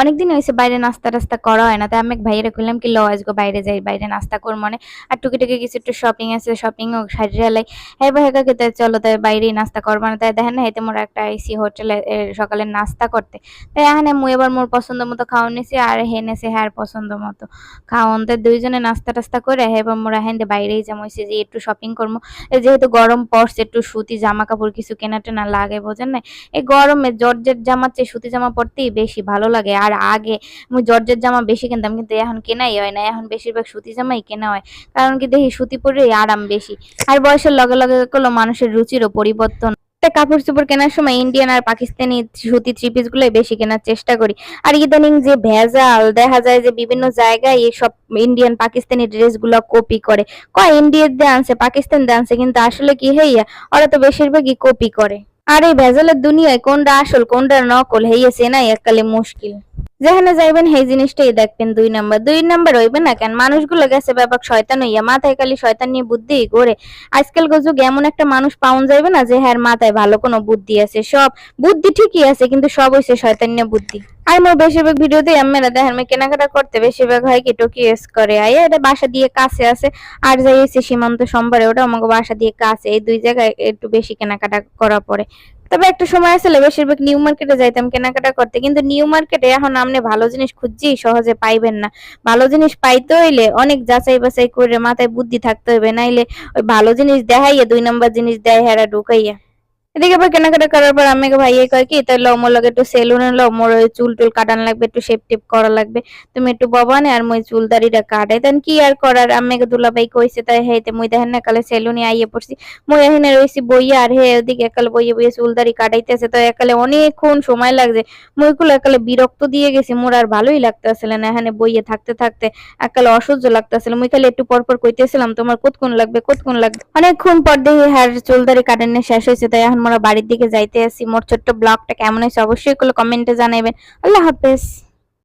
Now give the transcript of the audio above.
অনেকদিন হয়েছে বাইরে নাস্তা টাস্তা করা হয় না। তাই আমি এক ভাইয়েরা কইলাম কি ল আজকে বাইরে যাই, বাইরে নাস্তা কর মনে। আর টুকি টুকি কিছু একটু শপিং আছে শপিং ও সাইডে লাই হ্যাঁ ভাই কাকে তাই চলো তাই বাইরেই নাস্তা করব না। তাই দেখেন না মোর একটা আইসি হোটেলে সকালে নাস্তা করতে। তাই এখানে মুই এবার মোর পছন্দ মতো খাওয়ান নিছি, আর হে নেছে হ্যাঁ পছন্দ মতো। খাওয়ান তাই দুইজনে নাস্তা টাস্তা করে হ্যাঁ এবার মোরা হ্যাঁ বাইরেই যাব হইছে যে একটু শপিং করব যেহেতু গরম পড়ছে, একটু সুতি জামা কাপড় কিছু কেনা টেনা লাগে, বোঝেন না এই গরমে জর্জের জামার চেয়ে সুতি জামা পরতেই বেশি ভালো লাগে। আর আগে মুই জর্জের জামা বেশি কিনতাম, কিন্তু এখন কেনাই হয় না। এখন বেশিরভাগ সুতি জামাই কেনা হয়। কারণ কি দেখি সুতি পরে আরাম বেশি। আর বয়সের লগে লগে করল মানুষের রুচিরও পরিবর্তন। তাই কাপড় চোপড় কেনার সময় ইন্ডিয়ান আর পাকিস্তানি সুতি থ্রি পিস গুলোই বেশি কেনার চেষ্টা করি। আর ইদানিং যে ভেজাল, দেখা যায় যে বিভিন্ন জায়গায় এইসব ইন্ডিয়ান পাকিস্তানি ড্রেসগুলো কপি করে। কয় ইন্ডিয়ার দিয়ে আনছে পাকিস্তান দিয়ে আনছে, কিন্তু আসলে কি হইয়া, ওরা তো বেশিরভাগই কপি করে। আর এই ভেজালের দুনিয়ায় কোনটা আসল, কোনটা নকল হইয়াছে না এককালে মুশকিল। যেখানে যাইবেন সেই জিনিসটাই দেখবেন দুই নাম্বার। দুই নাম্বার হইবে না কেন, মানুষগুলো গেছে ব্যাপক শয়তান হইয়া, মাথায় খালি শয়তান নিয়ে বুদ্ধি করে আজকাল যুগ এমন একটা মানুষ পাউন যাইবে না যে হ্যার মাথায় ভালো কোনো বুদ্ধি আছে, সব বুদ্ধি ঠিকই আছে, কিন্তু সব হইছে শয়তান নিয়ে বুদ্ধি। আর মোর বেশিরভাগ ভিডিওতে আম্মেরা দেখেন, আমি কেনাকাটা করতে বেশিরভাগ হয় কি টোকিএস করে আই এটা বাসা দিয়ে কাছে আছে। আর যাই হচ্ছে সীমান্ত সম্পারে ওটা আমাকে বাসা দিয়ে কাছে, এই দুই জায়গায় একটু বেশি কেনাকাটা করা পড়ে তবে একটা সময় আসলে বেশিরভাগ নিউ মার্কেটে যাইতাম কেনাকাটা করতে। কিন্তু নিউ মার্কেটে এখন আপনি ভালো জিনিস খুঁজছি, সহজে পাইবেন না। ভালো জিনিস পাইতে হইলে অনেক যাচাই বাছাই করে মাথায় বুদ্ধি থাকতে হবে নাইলে ওই ভালো জিনিস দেখাইয়া, দুই নম্বর জিনিস দেয় হেরা ঢুকাইয়া। এদিকে আবার কেনাকাটা করার পর আমাকে ভাইয়ে কয় কি তাহলে মোর লগে একটু সেলুনে লো মোর ওই চুল টুল কাটান লাগবে, একটু শেপ টেপ করা লাগবে। তুমি একটু ববানে আর মই চুল দাড়িটা কাটে। তেন কি আর করার? আমাকে দুলাভাই কইছে তাই হেতে মই দেখেন না, কালে সেলুনে আইয়ে পড়ছি। মই এখানে রইছি বইয়া, আর হে ওদিকে একালে বইয়ে বইয়ে চুল দাড়ি কাটাইতেছে। তো একালে অনেকক্ষণ সময় লাগছে। মই গুলো একালে বিরক্ত দিয়ে গেছি, মোর আর ভালোই লাগতেছিল না এখানে বইয়ে থাকতে থাকতে। একালে অসহ্য লাগতেছিল। মই খালি একটু পর পর কইতেছিলাম, তোমার কতক্ষণ লাগবে কতক্ষণ লাগবে? অনেকক্ষণ পর দেখি হ্যার চুল দাড়ি কাটানো শেষ হয়েছে তাই এখন মোরা বাড়ির দিকে যাইতে আসি। মোর ছোট্ট ব্লগটা কেমন হয়েছে অবশ্যই কমেন্টে জানাবেন আল্লাহ হাফেজ।